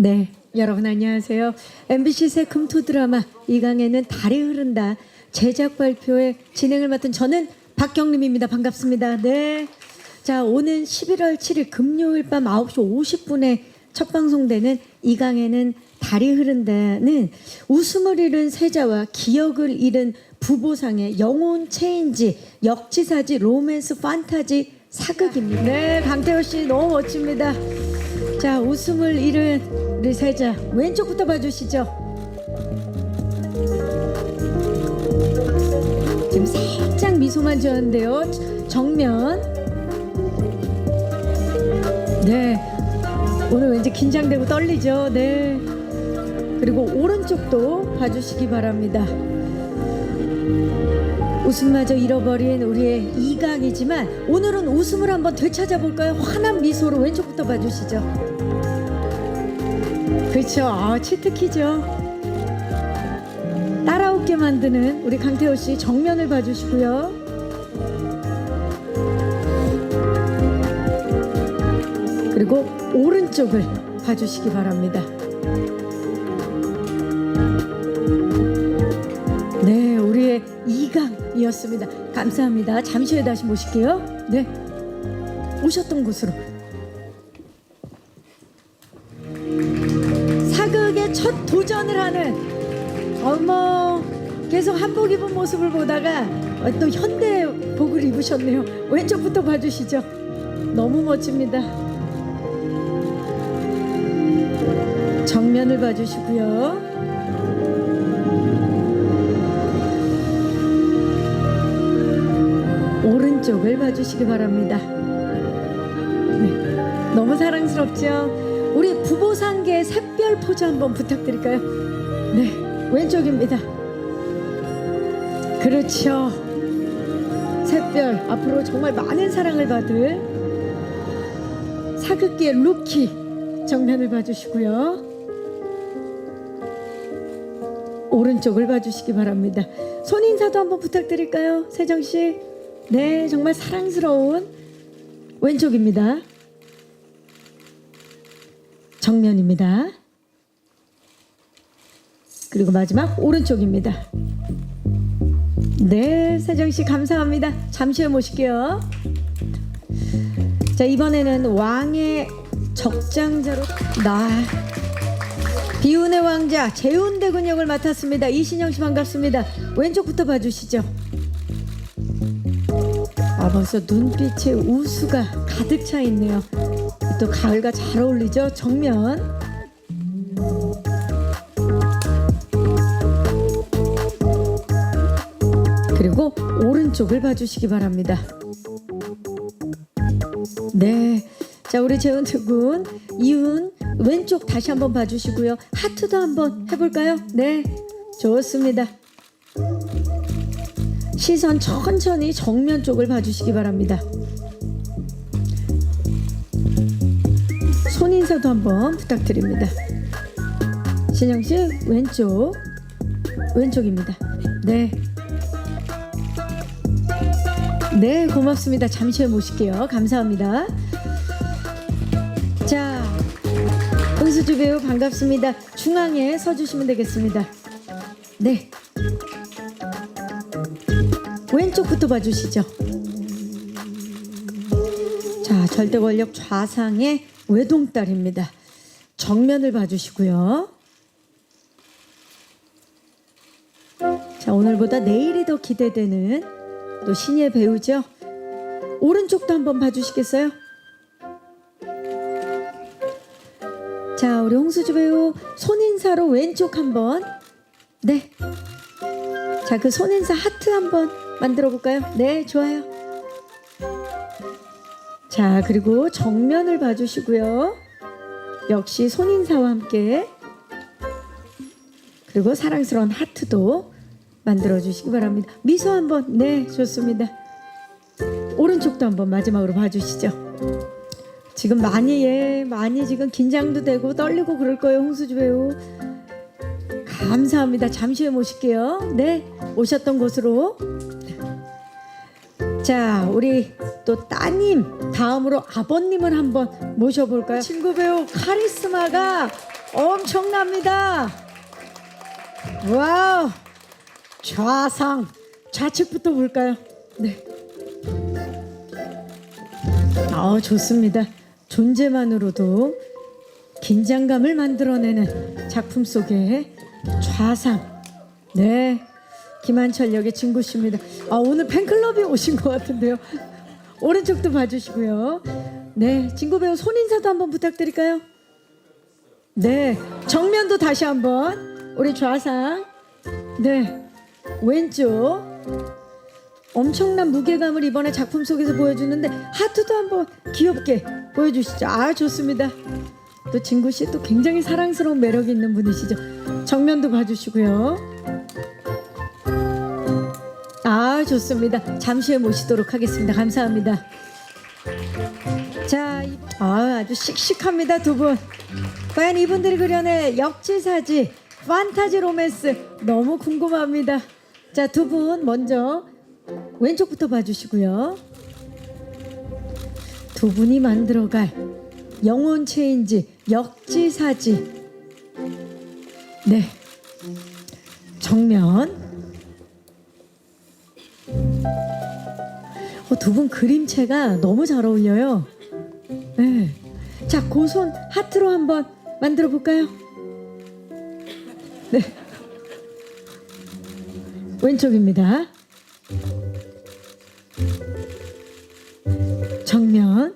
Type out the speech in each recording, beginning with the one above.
네, 여러분 안녕하세요. MBC 새 금토 드라마 이강에는 달이 흐른다 제작 발표회 진행을 맡은 저는 박경림입니다. 반갑습니다. 네. 자, 오는 11월 7일 금요일 밤 9시 50분에 첫 방송되는 이강에는 달이 흐른다는 웃음을 잃은 세자와 기억을 잃은 부보상의 영혼 체인지 역지사지 로맨스 판타지 사극입니다. 네, 강태호 씨 너무 멋집니다. 자, 웃음을 우리 세자 왼쪽부터 봐주시죠. 지금 살짝 미소만 지었는데요. 정면. 네. 오늘 왠지 긴장되고 떨리죠. 네. 그리고 오른쪽도 봐주시기 바랍니다. 웃음마저 잃어버린 우리의 이강이지만 오늘은 웃음을 한번 되찾아 볼까요? 환한 미소로 왼쪽부터 봐주시죠. 그렇죠. 아, 치트키죠. 따라웃게 만드는 우리 강태호 씨 정면을 봐주시고요. 그리고 오른쪽을 봐주시기 바랍니다. 네, 우리의 이강이었습니다. 감사합니다. 잠시 후에 다시 모실게요. 네, 오셨던 곳으로. 어머 계속 한복 입은 모습을 보다가 어, 또 현대 복을 입으셨네요. 왼쪽부터 봐주시죠. 너무 멋집니다. 정면을 봐주시고요. 오른쪽을 봐주시기 바랍니다. 네, 너무 사랑스럽죠? 우리 부보상계 샛별 포즈 한번 부탁드릴까요? 네, 왼쪽입니다. 그렇죠. 샛별 앞으로 정말 많은 사랑을 받을 사극계의 루키 정면을 봐주시고요. 오른쪽을 봐주시기 바랍니다. 손 인사도 한번 부탁드릴까요, 세정 씨? 네, 정말 사랑스러운 왼쪽입니다. 정면입니다. 그리고 마지막 오른쪽입니다. 네, 세정 씨 감사합니다. 잠시 후에 모실게요. 자, 이번에는 왕의 적장자로 나 비운의 왕자 재운대군 역을 맡았습니다. 이신영 씨 반갑습니다. 왼쪽부터 봐주시죠. 아 벌써 눈빛에 우수가 가득 차 있네요. 또 가을과 잘 어울리죠. 정면. 쪽을 봐주시기 바랍니다. 네. 자, 우리 재훈트 군, 이훈, 왼쪽 다시 한번 봐주시고요. 하트도 한번 해볼까요? 네. 좋습니다. 시선 천천히 정면 쪽을 봐주시기 바랍니다. 손 인사도 한번 부탁드립니다. 신영 씨, 왼쪽. 왼쪽입니다. 네. 네, 고맙습니다. 잠시 후에 모실게요. 감사합니다. 자, 은수주 배우 반갑습니다. 중앙에 서주시면 되겠습니다. 네. 왼쪽부터 봐주시죠. 자, 절대 권력 좌상의 외동딸입니다. 정면을 봐주시고요. 자, 오늘보다 내일이 더 기대되는 또 신예 배우죠. 오른쪽도 한번 봐주시겠어요? 자, 우리 홍수주 배우 손인사로 왼쪽 한번. 네. 자, 그 손인사 하트 한번 만들어 볼까요? 네, 좋아요. 자, 그리고 정면을 봐주시고요. 역시 손인사와 함께. 그리고 사랑스러운 하트도 만들어 주시기 바랍니다. 미소 한번, 네, 좋습니다. 오른쪽도 한번 마지막으로 봐주시죠. 지금 많이 예 많이 지금 긴장도 되고 떨리고 그럴 거예요 홍수주 배우 감사합니다 잠시 후에 모실게요 네 오셨던 곳으로 자 우리 또 따님 다음으로 아버님을 한번 모셔볼까요 친구 배우 카리스마가 엄청납니다. 와우. 좌상. 좌측부터 볼까요? 네. 아, 좋습니다. 존재만으로도 긴장감을 만들어내는 작품 속에 좌상. 네. 김한철 역의 진구 씨입니다. 아, 오늘 팬클럽에 오신 것 같은데요. 오른쪽도 봐주시고요. 네. 진구 배우 손인사도 한번 부탁드릴까요? 네. 정면도 다시 한번. 우리 좌상. 네. 왼쪽. 엄청난 무게감을 이번에 작품 속에서 보여주는데 하트도 한번 귀엽게 보여주시죠. 아 좋습니다. 또 진구 씨 또 굉장히 사랑스러운 매력이 있는 분이시죠. 정면도 봐주시고요. 아 좋습니다. 잠시 후에 모시도록 하겠습니다. 감사합니다. 자, 이- 아 아주 씩씩합니다 두 분. 과연 이분들이 그려낸 역지사지, 판타지 로맨스 너무 궁금합니다. 자, 두 분 먼저 왼쪽부터 봐주시고요. 두 분이 만들어갈 영혼 체인지 역지사지. 네. 정면. 어, 두 분 그림체가 너무 잘 어울려요. 네. 자, 고손 하트로 한번 만들어 볼까요? 네. 왼쪽입니다. 정면.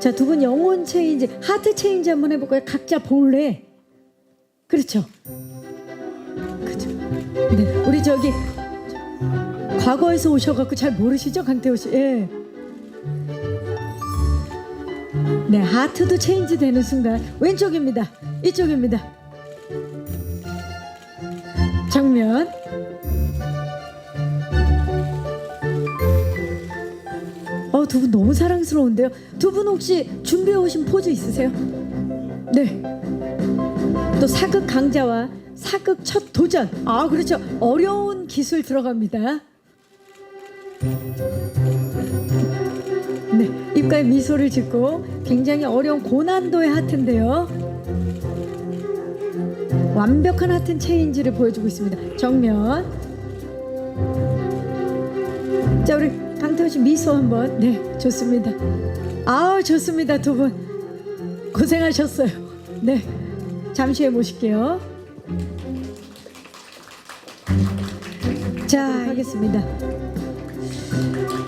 자, 두 분 영혼 체인지, 하트 체인지 한번 해볼까요? 각자 볼래. 그렇죠. 그죠. 네, 우리 저기 과거에서 오셔갖고 잘 모르시죠, 강태호 씨? 예. 네, 하트도 체인지 되는 순간 왼쪽입니다. 이쪽입니다. 정면. 어, 두 분 너무 사랑스러운데요. 두 분 혹시 준비해 오신 포즈 있으세요? 네. 또 사극 강자와 사극 첫 도전. 아, 그렇죠. 어려운 기술 들어갑니다. 네, 입가에 미소를 짓고 굉장히 어려운 고난도의 하트인데요. 완벽한 하트 체인지를 보여주고 있습니다. 정면. 자, 우리 강태호 씨 미소 한번. 네, 좋습니다. 아우, 좋습니다. 두 분. 고생하셨어요. 네. 잠시 후에 모실게요. 자, 하겠습니다.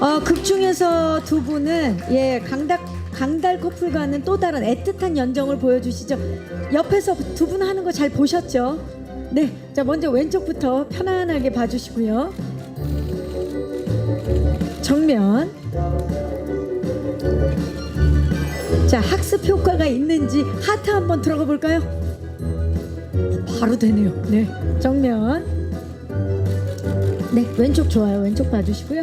어, 극 중에서 두 분은 예 강달 강달 커플과는 또 다른 애틋한 연정을 보여주시죠. 옆에서 두 분 하는 거 잘 보셨죠? 네, 자 먼저 왼쪽부터 편안하게 봐주시고요. 정면. 자 학습 효과가 있는지 하트 한번 들어가 볼까요? 바로 되네요. 네, 정면. 네, 왼쪽 좋아요. 왼쪽 봐주시고요.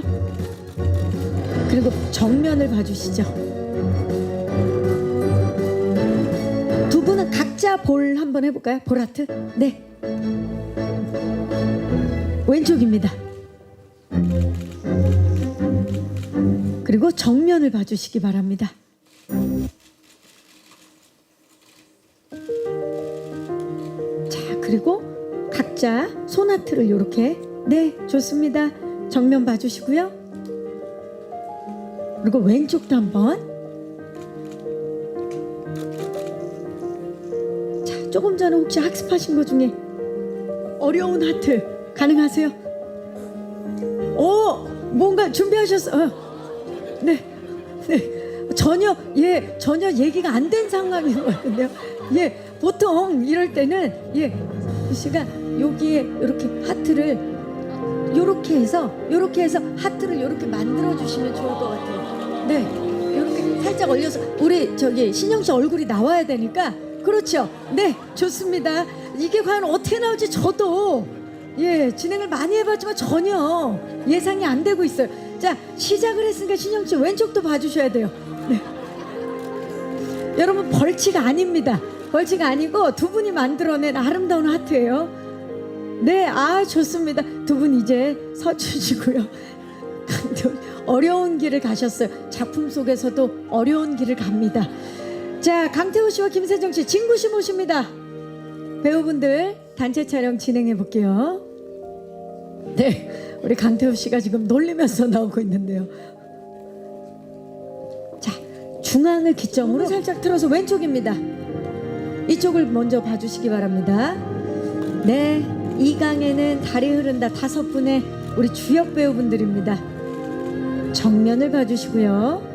그리고 정면을 봐주시죠. 각자 볼 한번 해볼까요? 볼 하트? 네. 왼쪽입니다. 그리고 정면을 봐주시기 바랍니다. 자, 그리고 각자 손하트를 이렇게 네, 좋습니다. 정면 봐주시고요. 그리고 왼쪽도 한번. 조금 전에 혹시 학습하신 것 중에 어려운 하트 가능하세요? 오, 뭔가 준비하셨어. 어. 네, 네. 전혀 예 전혀 얘기가 안 된 상황인 것 같은데요. 예, 보통 이럴 때는 예, 이 씨가 여기에 이렇게 하트를 요렇게 해서 요렇게 해서 하트를 요렇게 만들어 주시면 좋을 것 같아요. 네. 요렇게 살짝 올려서 우리 저기 신영 씨 얼굴이 나와야 되니까 그렇죠. 네, 좋습니다. 이게 과연 어떻게 나올지 저도 예, 진행을 많이 해 봤지만 전혀 예상이 안 되고 있어요. 자, 시작을 했으니까 신영 씨 왼쪽도 봐 주셔야 돼요. 네. 여러분 벌칙 아닙니다. 벌칙 아니고 두 분이 만들어낸 아름다운 하트예요. 네, 아 좋습니다. 두 분 이제 서주시고요. 어려운 길을 가셨어요. 작품 속에서도 어려운 길을 갑니다. 자, 강태호 씨와 김세정 씨, 진구 씨 모십니다. 배우분들 단체 촬영 진행해 볼게요. 네, 우리 강태호 씨가 지금 놀리면서 나오고 있는데요. 자, 중앙을 기점으로 살짝 틀어서 왼쪽입니다. 이쪽을 먼저 봐주시기 바랍니다. 네, 이 강에는 달이 흐른다 다섯 분의 우리 주역 배우분들입니다. 정면을 봐주시고요.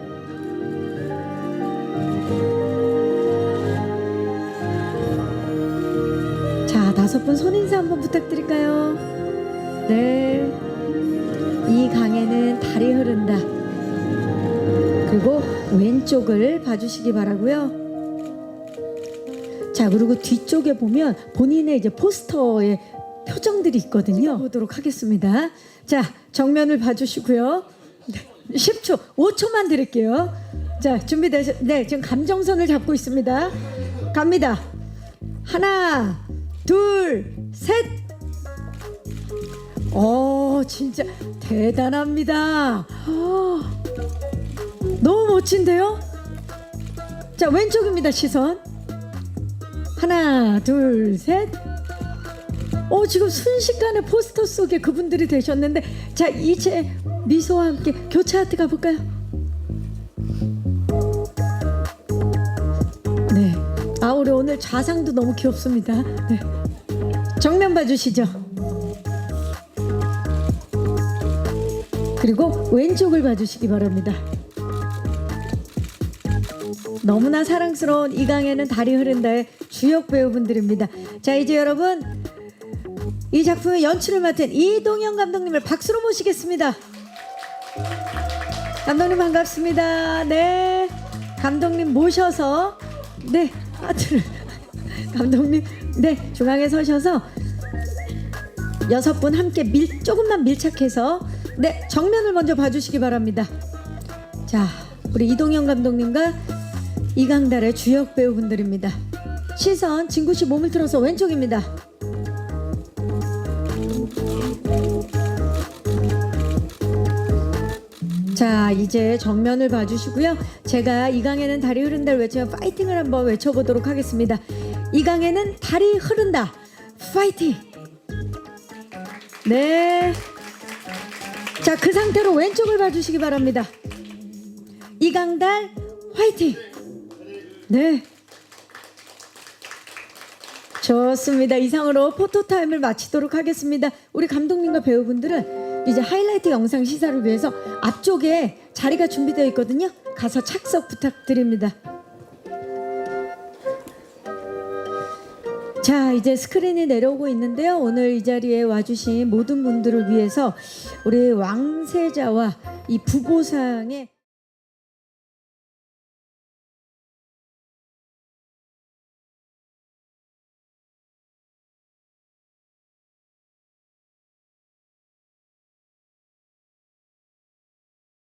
자, 다섯 분 손인사 한번 부탁드릴까요? 네. 이 강에는 달이 흐른다. 그리고 왼쪽을 봐주시기 바라고요. 자, 그리고 뒤쪽에 보면 본인의 이제 포스터에 표정들이 있거든요. 보도록 하겠습니다. 자, 정면을 봐주시고요. 네, 10초, 5초만 드릴게요. 자, 준비되셨, 네, 지금 감정선을 잡고 있습니다. 갑니다. 하나, 둘, 셋. 어, 진짜 대단합니다. 어, 너무 멋진데요? 자, 왼쪽입니다, 시선. 하나, 둘, 셋. 어, 지금 순식간에 포스터 속에 그분들이 되셨는데, 자, 이제 미소와 함께 교체 하트 가볼까요? 오늘 좌상도 너무 귀엽습니다. 네. 정면 봐주시죠. 그리고 왼쪽을 봐주시기 바랍니다. 너무나 사랑스러운 이 강에는 달이 흐른다의 주역 배우분들입니다. 자 이제 여러분 이 작품의 연출을 맡은 이동영 감독님을 박수로 모시겠습니다. 감독님 반갑습니다. 네 감독님 모셔서 네 하트를 감독님 네 중앙에 서셔서 여섯 분 함께 밀 조금만 밀착해서 네 정면을 먼저 봐주시기 바랍니다. 자 우리 이동영 감독님과 이강달의 주역 배우분들입니다. 시선 진구 씨 몸을 틀어서 왼쪽입니다. 자 이제 정면을 봐주시고요. 제가 이 강에는 달이 흐른다를 외치면 파이팅을 한번 외쳐보도록 하겠습니다. 이 강에는 달이 흐른다. 파이팅. 네. 자 그 상태로 왼쪽을 봐주시기 바랍니다. 이강달 화이팅. 네. 좋습니다. 이상으로 포토타임을 마치도록 하겠습니다. 우리 감독님과 배우분들은 이제 하이라이트 영상 시사를 위해서 앞쪽에 자리가 준비되어 있거든요. 가서 착석 부탁드립니다. 자, 이제 스크린이 내려오고 있는데요. 오늘 이 자리에 와주신 모든 분들을 위해서 우리 왕세자와 이 부보상의